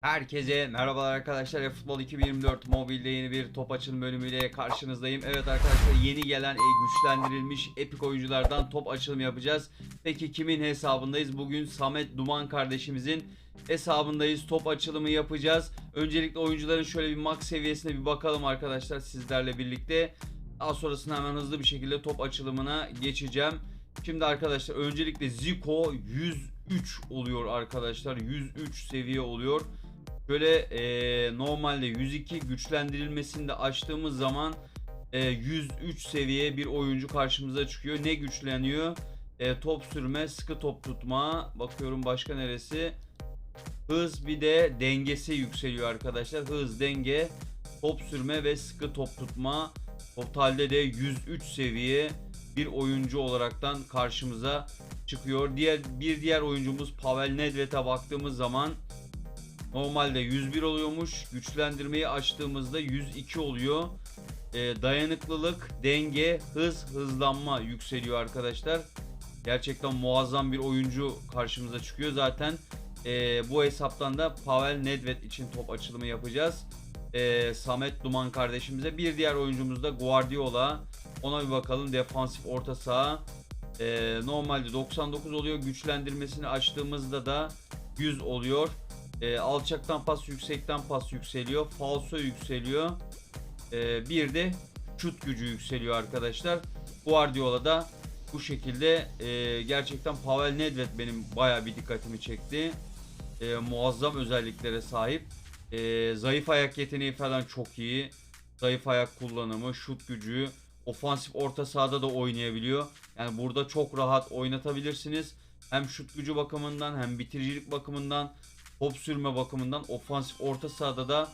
Herkese merhabalar arkadaşlar. eFootball 2024 mobilde yeni bir top açılım bölümüyle karşınızdayım. Evet arkadaşlar yeni gelen e, güçlendirilmiş epik oyunculardan top açılımı yapacağız. Peki kimin hesabındayız? Bugün Samet Duman kardeşimizin hesabındayız. Top açılımı yapacağız. Öncelikle oyuncuların şöyle bir max seviyesine bir bakalım arkadaşlar sizlerle birlikte. Daha sonrasında hemen hızlı bir şekilde top açılımına geçeceğim. Şimdi arkadaşlar öncelikle Zico 103 oluyor arkadaşlar. 103 seviye oluyor. Böyle e, normalde 102 güçlendirilmesini de açtığımız zaman e, 103 seviye bir oyuncu karşımıza çıkıyor. Ne güçleniyor? E, top sürme, sıkı top tutma. Bakıyorum başka neresi? Hız bir de dengesi yükseliyor arkadaşlar. Hız, denge, top sürme ve sıkı top tutma. Totalde de 103 seviye bir oyuncu olaraktan karşımıza çıkıyor. Diğer bir diğer oyuncumuz Pavel Nedved'e baktığımız zaman normalde 101 oluyormuş. Güçlendirmeyi açtığımızda 102 oluyor. Ee, dayanıklılık, denge, hız, hızlanma yükseliyor arkadaşlar. Gerçekten muazzam bir oyuncu karşımıza çıkıyor. Zaten e, bu hesaptan da Pavel Nedved için top açılımı yapacağız. E, Samet Duman kardeşimize. Bir diğer oyuncumuz da Guardiola. Ona bir bakalım. Defansif orta saha. E, normalde 99 oluyor. Güçlendirmesini açtığımızda da 100 oluyor. E, alçaktan pas, yüksekten pas yükseliyor. Falso yükseliyor. E, bir de şut gücü yükseliyor arkadaşlar. Guardiola da bu şekilde e, gerçekten Pavel Nedved benim bayağı bir dikkatimi çekti. E, muazzam özelliklere sahip. E, zayıf ayak yeteneği falan çok iyi. Zayıf ayak kullanımı, şut gücü, ofansif orta sahada da oynayabiliyor. Yani burada çok rahat oynatabilirsiniz. Hem şut gücü bakımından hem bitiricilik bakımından, top sürme bakımından ofansif orta sahada da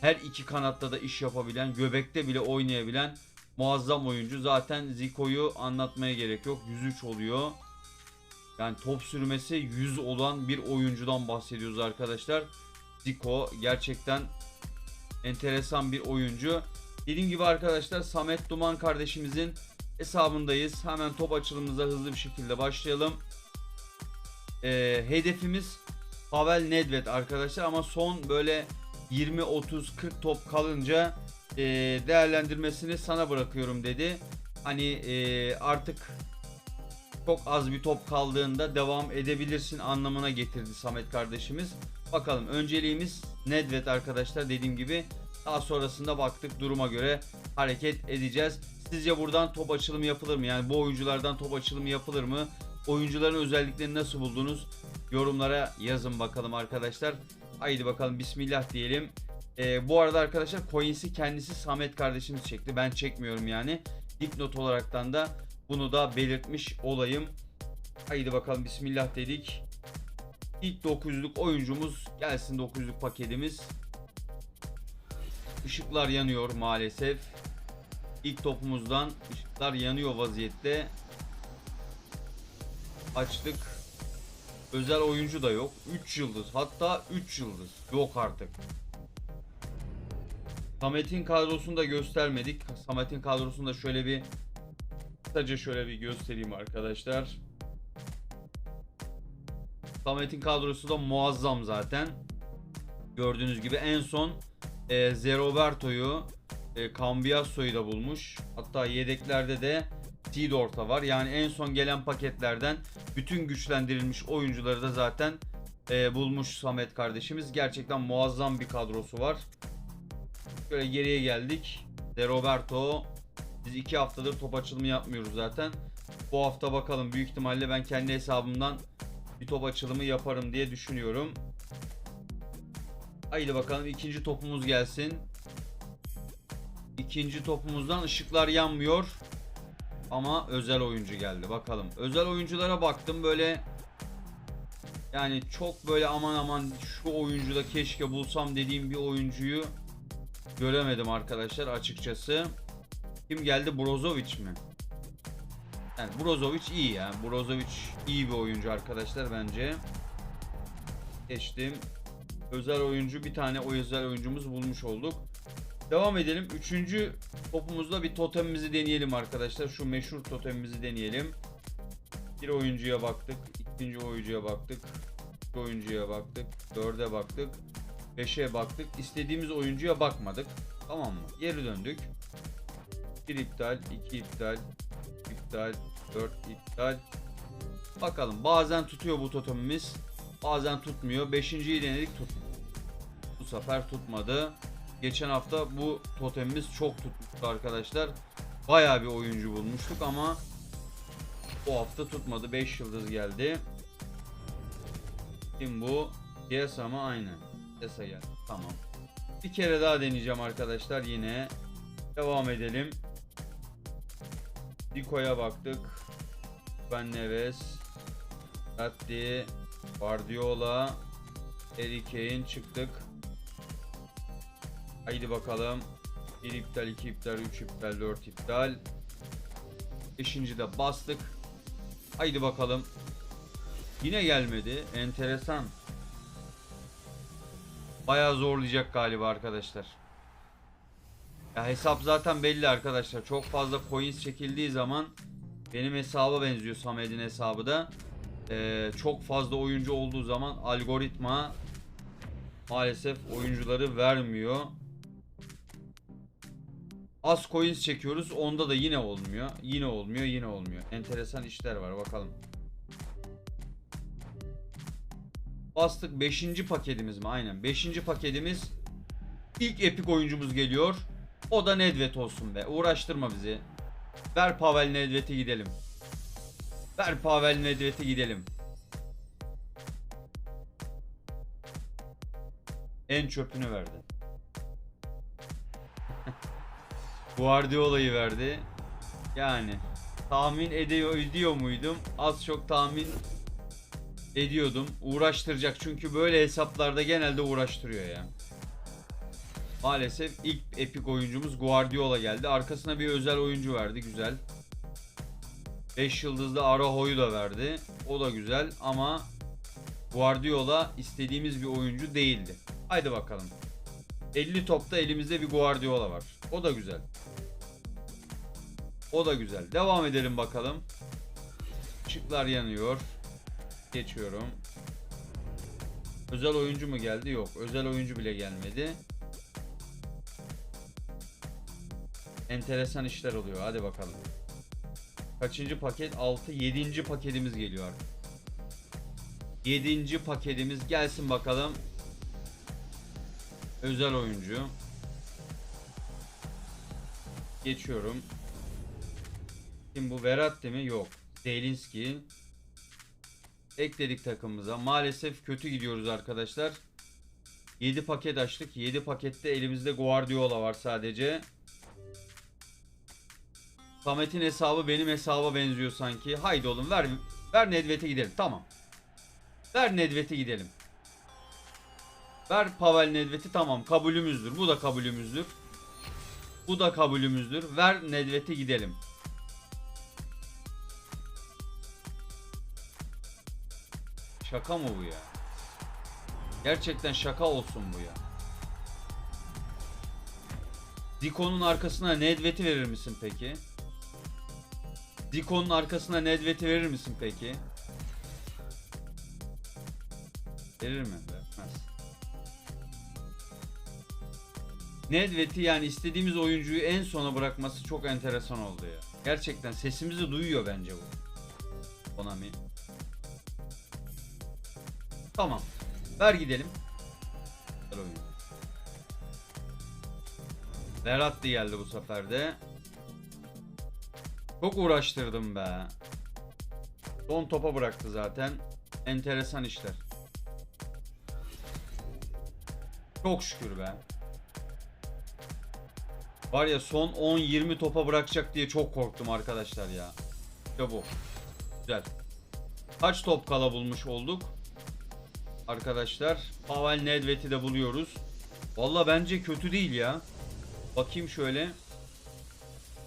her iki kanatta da iş yapabilen, göbekte bile oynayabilen muazzam oyuncu. Zaten Zico'yu anlatmaya gerek yok. 103 oluyor. Yani top sürmesi 100 olan bir oyuncudan bahsediyoruz arkadaşlar. Zico gerçekten enteresan bir oyuncu. Dediğim gibi arkadaşlar Samet Duman kardeşimizin hesabındayız. Hemen top açılımımıza hızlı bir şekilde başlayalım. Ee, hedefimiz Pavel Nedved arkadaşlar ama son böyle 20 30 40 top kalınca e, değerlendirmesini sana bırakıyorum dedi. Hani e, artık çok az bir top kaldığında devam edebilirsin anlamına getirdi Samet kardeşimiz. Bakalım önceliğimiz Nedved arkadaşlar dediğim gibi daha sonrasında baktık duruma göre hareket edeceğiz. Sizce buradan top açılımı yapılır mı? Yani bu oyunculardan top açılımı yapılır mı? Oyuncuların özelliklerini nasıl buldunuz? Yorumlara yazın bakalım arkadaşlar. Haydi bakalım bismillah diyelim. Ee, bu arada arkadaşlar coins'i kendisi Samet kardeşimiz çekti. Ben çekmiyorum yani. Dipnot olaraktan da bunu da belirtmiş olayım. Haydi bakalım bismillah dedik. İlk 900'lük oyuncumuz gelsin 900'lük paketimiz. Işıklar yanıyor maalesef. İlk topumuzdan ışıklar yanıyor vaziyette. Açtık. Özel oyuncu da yok. 3 yıldız. Hatta 3 yıldız. Yok artık. Samet'in kadrosunu da göstermedik. Samet'in kadrosunu da şöyle bir kısaca şöyle bir göstereyim arkadaşlar. Samet'in kadrosu da muazzam zaten. Gördüğünüz gibi en son e, Zeroberto'yu, e, Cambiaso'yu da bulmuş. Hatta yedeklerde de Seedorf'a var. Yani en son gelen paketlerden bütün güçlendirilmiş oyuncuları da zaten e, bulmuş Samet kardeşimiz. Gerçekten muazzam bir kadrosu var. Şöyle geriye geldik. De Roberto. Biz iki haftadır top açılımı yapmıyoruz zaten. Bu hafta bakalım büyük ihtimalle ben kendi hesabımdan bir top açılımı yaparım diye düşünüyorum. Haydi bakalım ikinci topumuz gelsin. İkinci topumuzdan ışıklar yanmıyor. Ama özel oyuncu geldi bakalım. Özel oyunculara baktım böyle yani çok böyle aman aman şu oyuncuda keşke bulsam dediğim bir oyuncuyu göremedim arkadaşlar açıkçası. Kim geldi? Brozovic mi? Yani Brozovic iyi ya. Brozovic iyi bir oyuncu arkadaşlar bence. Geçtim. Özel oyuncu bir tane o özel oyuncumuz bulmuş olduk. Devam edelim. Üçüncü topumuzda bir totemimizi deneyelim arkadaşlar. Şu meşhur totemimizi deneyelim. Bir oyuncuya baktık. ikinci oyuncuya baktık. Bir oyuncuya baktık. Dörde baktık. 5'e baktık. İstediğimiz oyuncuya bakmadık. Tamam mı? Geri döndük. 1 iptal, 2 iptal, iptal, 4 iptal. Bakalım bazen tutuyor bu totemimiz. Bazen tutmuyor. Beşinciyi denedik tut. Bu sefer tutmadı. Geçen hafta bu totemimiz çok tutmuştu arkadaşlar. Bayağı bir oyuncu bulmuştuk ama bu hafta tutmadı. 5 yıldız geldi. Kim bu? Kiesa mı? Aynen. Kiesa geldi. Tamam. Bir kere daha deneyeceğim arkadaşlar yine. Devam edelim. Diko'ya baktık. Ben Neves. Gatti. Guardiola. Harry çıktık. Haydi bakalım. 1 iptal, 2 iptal, 3 iptal, 4 iptal. 5. de bastık. Haydi bakalım. Yine gelmedi. Enteresan. Bayağı zorlayacak galiba arkadaşlar. Ya hesap zaten belli arkadaşlar. Çok fazla coins çekildiği zaman benim hesaba benziyor Samet'in hesabı da. Ee, çok fazla oyuncu olduğu zaman algoritma maalesef oyuncuları vermiyor. Az coins çekiyoruz. Onda da yine olmuyor. Yine olmuyor, yine olmuyor. Enteresan işler var bakalım. Bastık 5. paketimiz mi? Aynen. 5. paketimiz ilk epik oyuncumuz geliyor. O da Nedved olsun be. Uğraştırma bizi. Ver Pavel Nedved'e gidelim. Ver Pavel Nedved'e gidelim. En çöpünü verdi. Guardiola'yı verdi. Yani tahmin ediyor, ediyor muydum? Az çok tahmin ediyordum. Uğraştıracak çünkü böyle hesaplarda genelde uğraştırıyor ya. Maalesef ilk epik oyuncumuz Guardiola geldi. Arkasına bir özel oyuncu verdi. Güzel. 5 yıldızlı Araujo'yu da verdi. O da güzel ama Guardiola istediğimiz bir oyuncu değildi. Haydi bakalım. 50 topta elimizde bir Guardiola var. O da güzel. O da güzel. Devam edelim bakalım. Işıklar yanıyor. Geçiyorum. Özel oyuncu mu geldi? Yok. Özel oyuncu bile gelmedi. Enteresan işler oluyor. Hadi bakalım. Kaçıncı paket? 6. 7. paketimiz geliyor artık. 7. paketimiz gelsin bakalım. Özel oyuncu. Geçiyorum. Kim bu? Verratti mi? Yok. Zelinski. Ekledik takımımıza. Maalesef kötü gidiyoruz arkadaşlar. 7 paket açtık. 7 pakette elimizde Guardiola var sadece. Samet'in hesabı benim hesaba benziyor sanki. Haydi oğlum ver ver Nedved'e gidelim. Tamam. Ver Nedved'e gidelim. Ver Pavel Nedved'i tamam kabulümüzdür. Bu da kabulümüzdür. Bu da kabulümüzdür. Ver Nedved'e gidelim. Şaka mı bu ya? Gerçekten şaka olsun bu ya. Diko'nun arkasına Nedved'i verir misin peki? Diko'nun arkasına Nedved'i verir misin peki? Verir mi? Nedved'i yani istediğimiz oyuncuyu en sona bırakması çok enteresan oldu ya. Gerçekten sesimizi duyuyor bence bu. Konami. Tamam. Ver gidelim. Ver oyunu. Geldi bu sefer de. Çok uğraştırdım be. Son topa bıraktı zaten. Enteresan işler. Çok şükür be. Var ya son 10-20 topa bırakacak diye çok korktum arkadaşlar ya. İşte bu. Güzel. Kaç top kala bulmuş olduk? Arkadaşlar Pavel Nedved'i de buluyoruz. Valla bence kötü değil ya. Bakayım şöyle.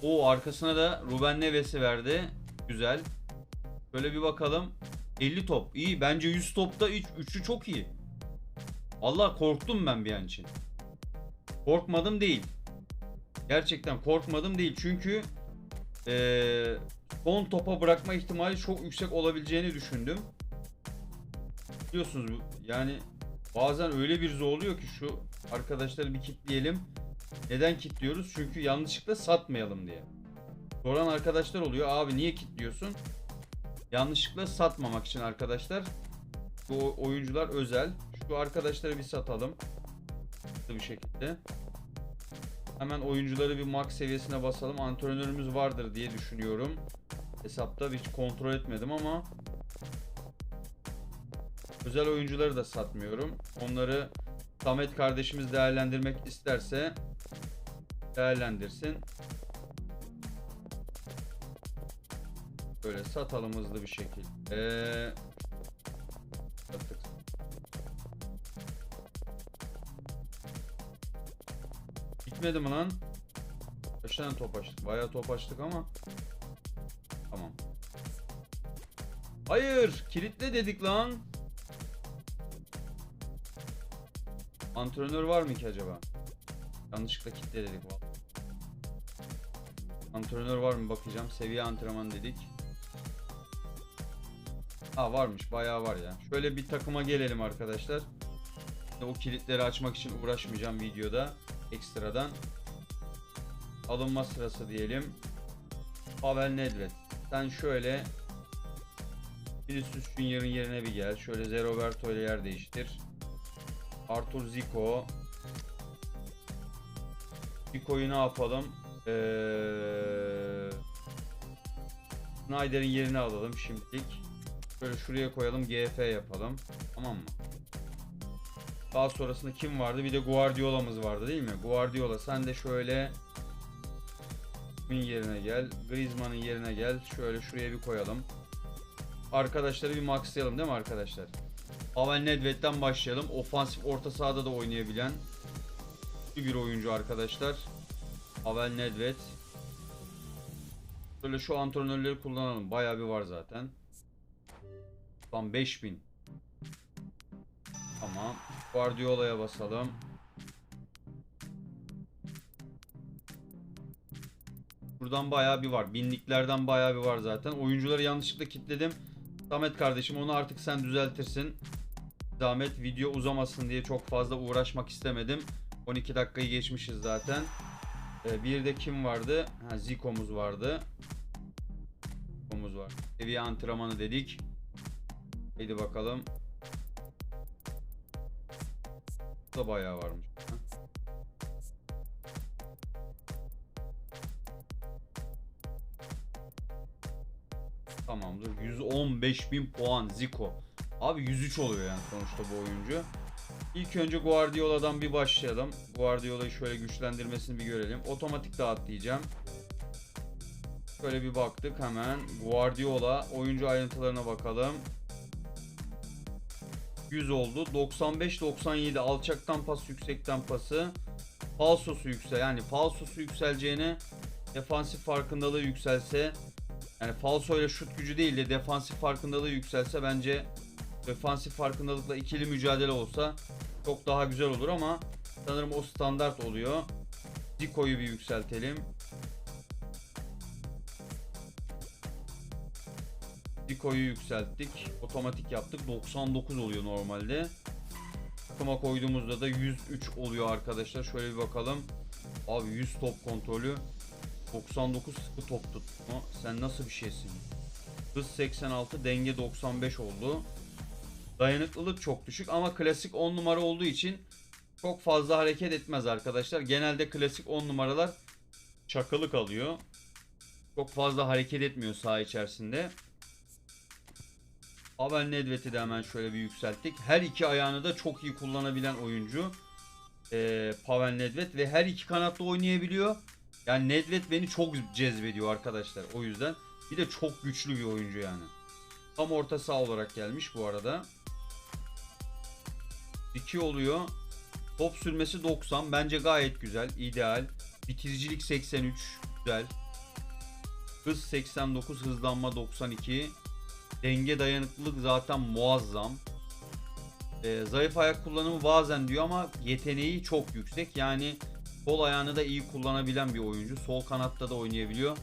O arkasına da Ruben Neves'i verdi. Güzel. Şöyle bir bakalım. 50 top. İyi. Bence 100 topta 3'ü çok iyi. Allah korktum ben bir an için. Korkmadım değil. Gerçekten korkmadım değil. Çünkü eee son topa bırakma ihtimali çok yüksek olabileceğini düşündüm. Biliyorsunuz yani Bazen öyle bir oluyor ki şu arkadaşları bir kitleyelim. Neden kitliyoruz? Çünkü yanlışlıkla satmayalım diye. Soran arkadaşlar oluyor. Abi niye kitliyorsun? Yanlışlıkla satmamak için arkadaşlar. Bu oyuncular özel. Şu arkadaşları bir satalım. Hızlı bir şekilde. Hemen oyuncuları bir max seviyesine basalım. Antrenörümüz vardır diye düşünüyorum. Hesapta hiç kontrol etmedim ama özel oyuncuları da satmıyorum. Onları Samet kardeşimiz değerlendirmek isterse değerlendirsin. Böyle satalım hızlı bir şekilde. Ee, Bitmedi mi lan? Kaç tane top açtık? Bayağı top açtık ama. Tamam. Hayır! Kilitle dedik lan. Antrenör var mı ki acaba? Yanlışlıkla kitle dedik. Antrenör var mı bakacağım. Seviye antrenman dedik. Ha varmış bayağı var ya. Şöyle bir takıma gelelim arkadaşlar. O kilitleri açmak için uğraşmayacağım videoda. Ekstradan. Alınma sırası diyelim. Pavel Nedved. Sen şöyle Vinicius Junior'ın yerine bir gel. Şöyle Zé Roberto ile yer değiştir. Arthur Zico. Zico'yu ne yapalım? Ee, Snyder'in yerine alalım şimdilik. Böyle şuraya koyalım GF yapalım. Tamam mı? Daha sonrasında kim vardı? Bir de Guardiola'mız vardı değil mi? Guardiola sen de şöyle kimin yerine gel. Griezmann'ın yerine gel. Şöyle şuraya bir koyalım. Arkadaşları bir maxlayalım değil mi arkadaşlar? Pavel Nedved'den başlayalım. Ofansif orta sahada da oynayabilen bir oyuncu arkadaşlar. Pavel Nedved. Böyle şu antrenörleri kullanalım. Bayağı bir var zaten. Tam 5000. Tamam. Guardiola'ya basalım. Buradan bayağı bir var. Binliklerden bayağı bir var zaten. Oyuncuları yanlışlıkla kilitledim. Samet kardeşim onu artık sen düzeltirsin. Zahmet video uzamasın diye çok fazla uğraşmak istemedim. 12 dakikayı geçmişiz zaten. Ee, bir de kim vardı? Ha, Zico'muz vardı. Zico'muz var. Seviye antrenmanı dedik. Haydi bakalım. Da bayağı varmış. Tamamdır. 115.000 puan Zico. Abi 103 oluyor yani sonuçta bu oyuncu. İlk önce Guardiola'dan bir başlayalım. Guardiola'yı şöyle güçlendirmesini bir görelim. Otomatik dağıt diyeceğim. Şöyle bir baktık hemen. Guardiola oyuncu ayrıntılarına bakalım. 100 oldu. 95-97 alçaktan pas yüksekten pası. Falsosu yüksel yani falsosu yükseleceğine defansif farkındalığı yükselse yani falso ile şut gücü değil de defansif farkındalığı yükselse bence defansif farkındalıkla ikili mücadele olsa çok daha güzel olur ama sanırım o standart oluyor. Zico'yu bir yükseltelim. Zico'yu yükselttik. Otomatik yaptık. 99 oluyor normalde. Takıma koyduğumuzda da 103 oluyor arkadaşlar. Şöyle bir bakalım. Abi 100 top kontrolü. 99 sıkı top tutma. Sen nasıl bir şeysin? Hız 86, denge 95 oldu. Dayanıklılık çok düşük ama klasik 10 numara olduğu için çok fazla hareket etmez arkadaşlar. Genelde klasik 10 numaralar çakılı kalıyor. Çok fazla hareket etmiyor saha içerisinde. Pavel Nedved'i de hemen şöyle bir yükselttik. Her iki ayağını da çok iyi kullanabilen oyuncu. Ee, Pavel Nedved ve her iki kanatta oynayabiliyor. Yani Nedved beni çok cezbediyor arkadaşlar. O yüzden bir de çok güçlü bir oyuncu yani. Tam orta saha olarak gelmiş bu arada. 2 oluyor. Top sürmesi 90. Bence gayet güzel. ideal. Bitiricilik 83. Güzel. Hız 89. Hızlanma 92. Denge dayanıklılık zaten muazzam. Ee, zayıf ayak kullanımı bazen diyor ama yeteneği çok yüksek. Yani sol ayağını da iyi kullanabilen bir oyuncu. Sol kanatta da oynayabiliyor.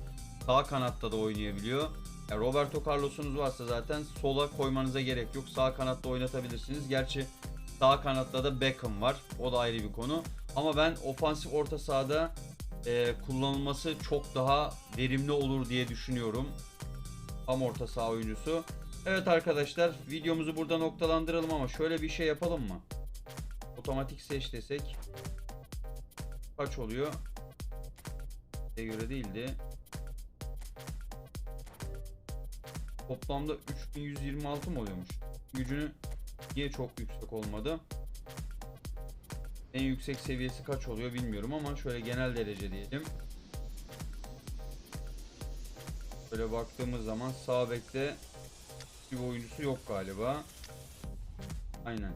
Sağ kanatta da oynayabiliyor. Yani Roberto Carlos'unuz varsa zaten sola koymanıza gerek yok. Sağ kanatta oynatabilirsiniz. Gerçi Sağ kanatta da Beckham var. O da ayrı bir konu. Ama ben ofansif orta sahada e, kullanılması çok daha verimli olur diye düşünüyorum. Tam orta saha oyuncusu. Evet arkadaşlar videomuzu burada noktalandıralım ama şöyle bir şey yapalım mı? Otomatik seç desek kaç oluyor? Size göre değildi. Toplamda 3126 mı oluyormuş? Gücünü niye çok yüksek olmadı? En yüksek seviyesi kaç oluyor bilmiyorum ama şöyle genel derece diyelim. Böyle baktığımız zaman sağ bekte bir oyuncusu yok galiba. Aynen.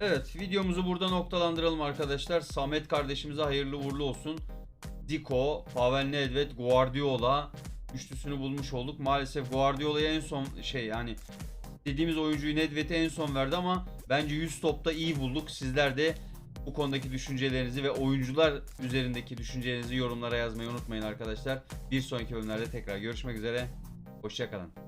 Evet videomuzu burada noktalandıralım arkadaşlar. Samet kardeşimize hayırlı uğurlu olsun. Zico, Pavel Nedved, Guardiola üçlüsünü bulmuş olduk. Maalesef Guardiola'ya en son şey yani dediğimiz oyuncuyu Nedved'e en son verdi ama bence 100 topta iyi bulduk. Sizler de bu konudaki düşüncelerinizi ve oyuncular üzerindeki düşüncelerinizi yorumlara yazmayı unutmayın arkadaşlar. Bir sonraki bölümlerde tekrar görüşmek üzere. Hoşçakalın.